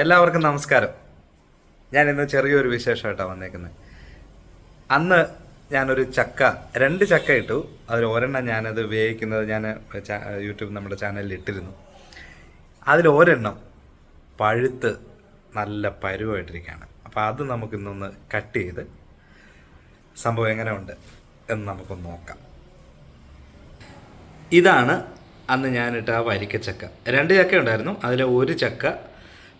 എല്ലാവർക്കും നമസ്കാരം. ഞാൻ ഇന്ന് ചെറിയൊരു വിശേഷമായിട്ടാണ് വന്നേക്കുന്നത് അന്ന് ഞാനൊരു ചക്ക രണ്ട് ചക്ക ഇട്ടു. അതിൽ ഒരെണ്ണം ഞാനത് ഉപയോഗിക്കുന്നത് ഞാൻ യൂട്യൂബ് നമ്മുടെ ചാനലിൽ ഇട്ടിരുന്നു. അതിൽ ഒരെണ്ണം പഴുത്ത് നല്ല പരുവായിട്ടിരിക്കുകയാണ്. അപ്പോൾ അത് നമുക്കിന്നൊന്ന് കട്ട് ചെയ്ത് സംഭവം എങ്ങനെ ഉണ്ട് എന്ന് നമുക്കൊന്ന് നോക്കാം. ഇതാണ് അന്ന് ഞാനിട്ട ആ വരിക്കച്ചക്ക. രണ്ട് ചക്ക ഉണ്ടായിരുന്നു. അതിൽ ഒരു ചക്ക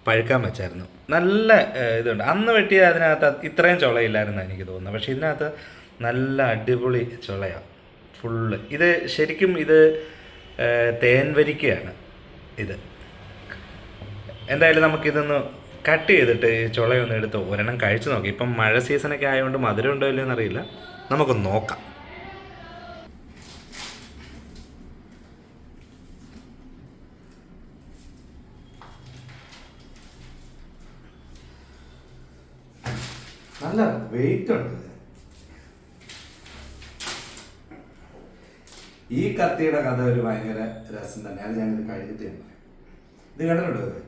പഴുക്കാൻ വെച്ചായിരുന്നു. നല്ല ഇതുണ്ട്. അന്ന് വെട്ടിയ അതിനകത്ത് ഇത്രയും ചുളയില്ലായിരുന്നു എനിക്ക് തോന്നുന്നത്. പക്ഷേ ഇതിനകത്ത് നല്ല അടിപൊളി ചുളയാണ് ഫുള്ള്. ഇത് ശരിക്കും ഇത് തേൻ വരിക്കയാണ് ഇത്. എന്തായാലും നമുക്കിതൊന്ന് കട്ട് ചെയ്തിട്ട് ചുളയൊന്ന് എടുത്ത് ഒരെണ്ണം കഴിച്ചു നോക്കാം. ഇപ്പം മഴ സീസണൊക്കെ ആയതുകൊണ്ട് മധുരം ഉണ്ടോ ഇല്ലയോ എന്നറിയില്ല നമുക്കൊന്ന് നോക്കാം. നല്ല വെയിറ്റ് ഉണ്ട് ഈ കത്തിയുടെ കഥ ഒരു ഭയങ്കര രസം തന്നെ. അത് ഞാനിത് കഴിഞ്ഞിട്ട് ഞാൻ ഇത് കേട്ടിട്ടുണ്ടോ ഇത്?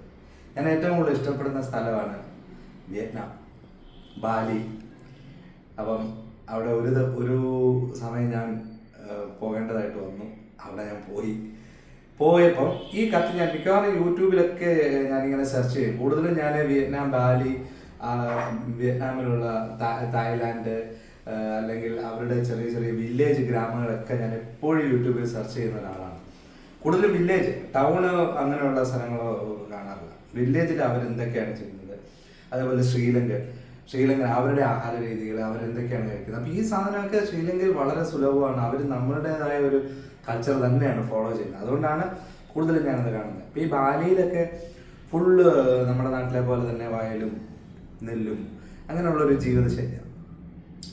ഞാൻ ഏറ്റവും കൂടുതൽ ഇഷ്ടപ്പെടുന്ന സ്ഥലമാണ് വിയറ്റ്നാം ബാലി. അപ്പം അവിടെ ഒരു ഒരു സമയം ഞാൻ പോകേണ്ടതായിട്ട് വന്നു. അവിടെ ഞാൻ പോയി. പോയപ്പോൾ ഈ കത്ത് ഞാൻ മിക്കവാറും യൂട്യൂബിലൊക്കെ ഞാനിങ്ങനെ സെർച്ച് ചെയ്യും. കൂടുതലും ഞാൻ വിയറ്റ്നാം ബാലി വിയറ്റ്നാമിലുള്ള തായ്ലാൻഡ് അല്ലെങ്കിൽ അവരുടെ ചെറിയ ചെറിയ വില്ലേജ് ഗ്രാമങ്ങളൊക്കെ ഞാൻ എപ്പോഴും യൂട്യൂബിൽ സെർച്ച് ചെയ്യുന്ന ഒരാളാണ്. കൂടുതലും വില്ലേജ് ടൗണ് അങ്ങനെയുള്ള സ്ഥലങ്ങളോ കാണാറില്ല. വില്ലേജിൽ അവരെന്തൊക്കെയാണ് ചെയ്യുന്നത്? അതേപോലെ ശ്രീലങ്ക ശ്രീലങ്ക അവരുടെ ആഹാര രീതികൾ അവരെന്തൊക്കെയാണ് കഴിക്കുന്നത്? അപ്പോൾ ഈ സാധനമൊക്കെ ശ്രീലങ്കയിൽ വളരെ സുലഭമാണ്. അവർ നമ്മളുടേതായ ഒരു കൾച്ചർ തന്നെയാണ് ഫോളോ ചെയ്യുന്നത്. അതുകൊണ്ടാണ് കൂടുതലും ഞാനത് കാണുന്നത്. ഇപ്പോൾ ഈ ബാലിയിലൊക്കെ ഫുള്ള് നമ്മുടെ നാട്ടിലെ പോലെ തന്നെ വയലും നെല്ലും. അങ്ങനെയുള്ളൊരു ജീവിതശൈലിയാണ്.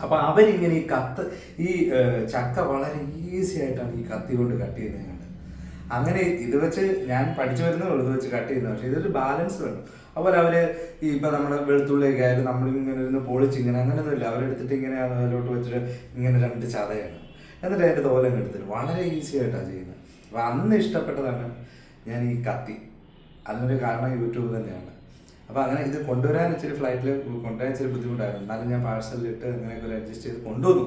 അപ്പൊ അവരിങ്ങനെ ഈ കത്ത് ഈ ചക്ക വളരെ ഈസി ആയിട്ടാണ് ഈ കത്തി കൊണ്ട് കട്ട് ചെയ്യുന്നത് അങ്ങനെ ഇത് വെച്ച് ഞാൻ പഠിച്ചു വരുന്നേ ഇത് വെച്ച് കട്ട് ചെയ്യുന്നത്. പക്ഷേ ഇതൊരു ബാലൻസ് വേണം. അതുപോലെ അവർ ഈ ഇപ്പൊ നമ്മുടെ വെളുത്തുള്ളിയൊക്കെ ആയാലും നമ്മളിങ്ങനെ ഇരുന്ന് പൊളിച്ച് ഇങ്ങനെ അങ്ങനെയൊന്നുമില്ല. അവരെടുത്തിട്ട് ഇങ്ങനെ അതിലോട്ട് വെച്ചിട്ട് ഇങ്ങനെ രണ്ട് ചതയാണ്. എന്നിട്ട് അതിന്റെ തോലം എടുത്തിട്ട് വളരെ ഈസി ആയിട്ടാണ് ചെയ്യുന്നത്. അപ്പൊ അന്ന് ഇഷ്ടപ്പെട്ടതാണ് ഞാൻ ഈ കത്തി. അതിനൊരു കാരണം യൂട്യൂബ് തന്നെയാണ്. അപ്പോൾ അങ്ങനെ ഇത് കൊണ്ടുവരാൻ ഇച്ചിരി ഫ്ലൈറ്റിൽ കൊണ്ടുവരാൻ ഇച്ചിരി ബുദ്ധിമുട്ടായിരുന്നു. എന്നാലും ഞാൻ പാഴ്സലിലിട്ട് അങ്ങനെയൊക്കെ അഡ്ജസ്റ്റ് ചെയ്ത് കൊണ്ടുവന്നു.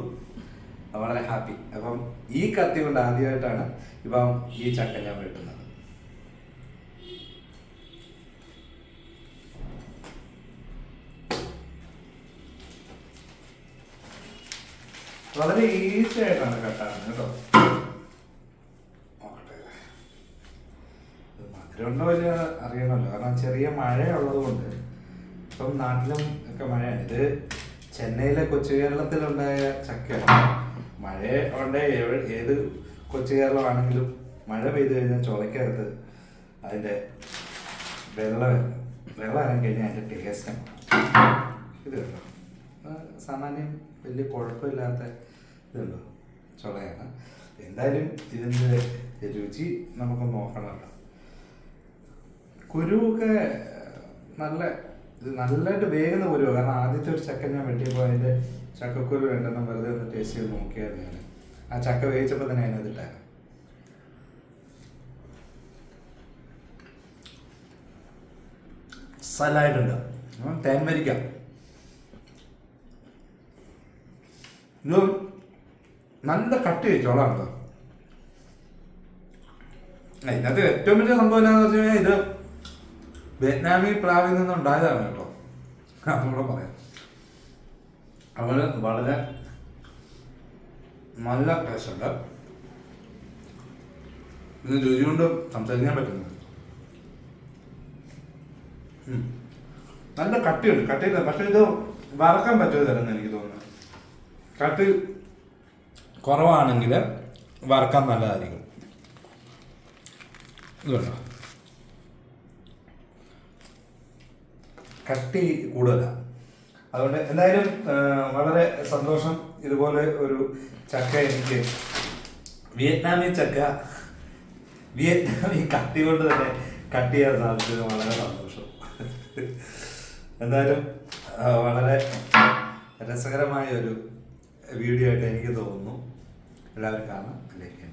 വളരെ ഹാപ്പി അപ്പം ഈ കത്തി കൊണ്ട് ആദ്യമായിട്ടാണ് ഇപ്പം ഈ ചക്ക ഞാൻ വെട്ടുന്നത്. വളരെ ഈസി ആയിട്ടാണ് കട്ടാകുന്നത് കേട്ടോ. ഇത് വലിയ അറിയണമല്ലോ. കാരണം ചെറിയ മഴയുള്ളത് കൊണ്ട് ഇപ്പം നാട്ടിലും ഒക്കെ മഴയാണ്. ഇത് ചെന്നൈയിലെ കൊച്ചു കേരളത്തിലുണ്ടായ ചക്കയാണ്. മഴ ഉണ്ട് ഏത് കൊച്ചു കേരളമാണെങ്കിലും മഴ പെയ്തു കഴിഞ്ഞാൽ ചുളക്കകത്ത് അതിന്റെ വെള്ളം. വെള്ളം ഇറങ്ങി കഴിഞ്ഞാൽ അതിന്റെ ടേസ്റ്റ് ഇത് കേട്ടോ സാമാന്യം വലിയ കുഴപ്പമില്ലാത്ത ഇതുണ്ടോ? ചുളയാണ്. എന്തായാലും ഇതിന്റെ രുചി നമുക്ക് നോക്കണമല്ലോ. കുരുവൊക്കെ നല്ല ഇത് നല്ലതായിട്ട് വേഗം കുരുവാണ് കാരണം ആദ്യത്തെ ഒരു ചക്ക ഞാൻ വെട്ടിയപ്പോൾ അതിന്റെ ചക്കക്കുരു രണ്ടെണ്ണം വെറുതെ ഒന്ന് ടേസ്റ്റ് ചെയ്ത് നോക്കിയായിരുന്നു ഞാൻ. ആ ചക്ക വേവിച്ചപ്പോൾ തന്നെ അതിനകത്തിട്ടായിരുന്നു സലായിട്ടുണ്ട് തേൻ വരിക്കാം. ഇത് നല്ല കട്ട് കേട്ടോ ഇതിനകത്ത് ഏറ്റവും വലിയ സംഭവം എന്താണെന്ന് വെച്ച് കഴിഞ്ഞാൽ ഇത് വിയറ്റ്നാമി പ്ലാവിൽ നിന്നുണ്ടായതാണ് കേട്ടോ. അതുകൂടെ പറയാം. അവൾ വളരെ നല്ല ടേസ്റ്റ് ഉണ്ട് ഇത് രുചി കൊണ്ട് സംസാരിക്കാൻ പറ്റുന്നു. നല്ല കട്ടിയുണ്ട്. കട്ടിയില്ല പക്ഷെ ഇത് വറക്കാൻ പറ്റുമോ തരുന്ന എനിക്ക് തോന്നുന്നു. കട്ടി കുറവാണെങ്കിൽ വറക്കാൻ നല്ലതായിരിക്കും. ഇത് കട്ടി കൂടുതലാണ്. അതുകൊണ്ട് എന്തായാലും വളരെ സന്തോഷം ഇതുപോലെ ഒരു ചക്ക എനിക്ക്. വിയറ്റ്നാമി ചക്ക വിയറ്റ്നാമി കത്തി കൊണ്ട് തന്നെ കട്ട് ചെയ്യാൻ സാധിച്ചത് വളരെ സന്തോഷം. എന്തായാലും വളരെ രസകരമായ ഒരു വീഡിയോ ആയിട്ട് എനിക്ക് തോന്നുന്നു. എല്ലാവരും കാണാം. ലൈക്ക്